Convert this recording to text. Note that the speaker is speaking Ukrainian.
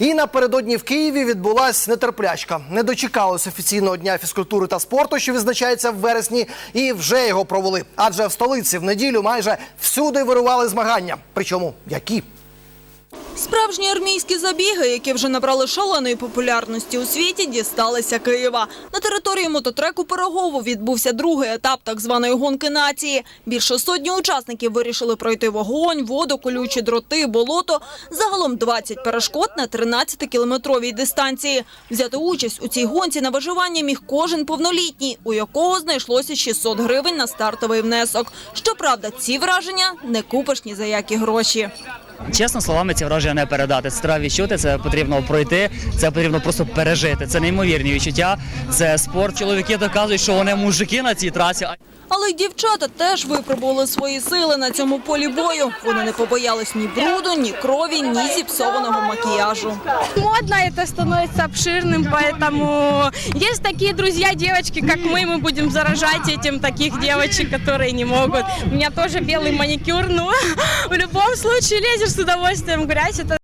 І напередодні в Києві відбулася нетерплячка. Не дочекалось офіційного дня фізкультури та спорту, що відзначається в вересні, і вже його провели. Адже в столиці в неділю майже всюди вирували змагання. Причому які? Справжні армійські забіги, які вже набрали шаленої популярності у світі, дісталися Києва. На території мототреку Пирогово відбувся другий етап так званої гонки нації. Більше сотні учасників вирішили пройти вогонь, воду, колючі дроти, болото. Загалом 20 перешкод на 13-кілометровій дистанції. Взяти участь у цій гонці на виживання міг кожен повнолітній, у якого знайшлося 600 гривень на стартовий внесок. Щоправда, ці враження не купиш ні за які гроші. Чесно, словами ці враження не передати. Це треба відчути, це потрібно пройти, це потрібно просто пережити. Це неймовірні відчуття. Це спорт. Чоловіки доказують, що вони мужики на цій трасі. а Але й дівчата теж випробували свої сили на цьому полі бою. Вони не побоялись ні бруду, ні крові, ні зіпсованого макіяжу. модно это становится обширным, поэтому есть такие друзья, девочки, как мы, мы будем заражать этим таких девочек, которые не могут. У меня тоже белый маникюр, но в любом случае лезешь с удовольствием в грязь, это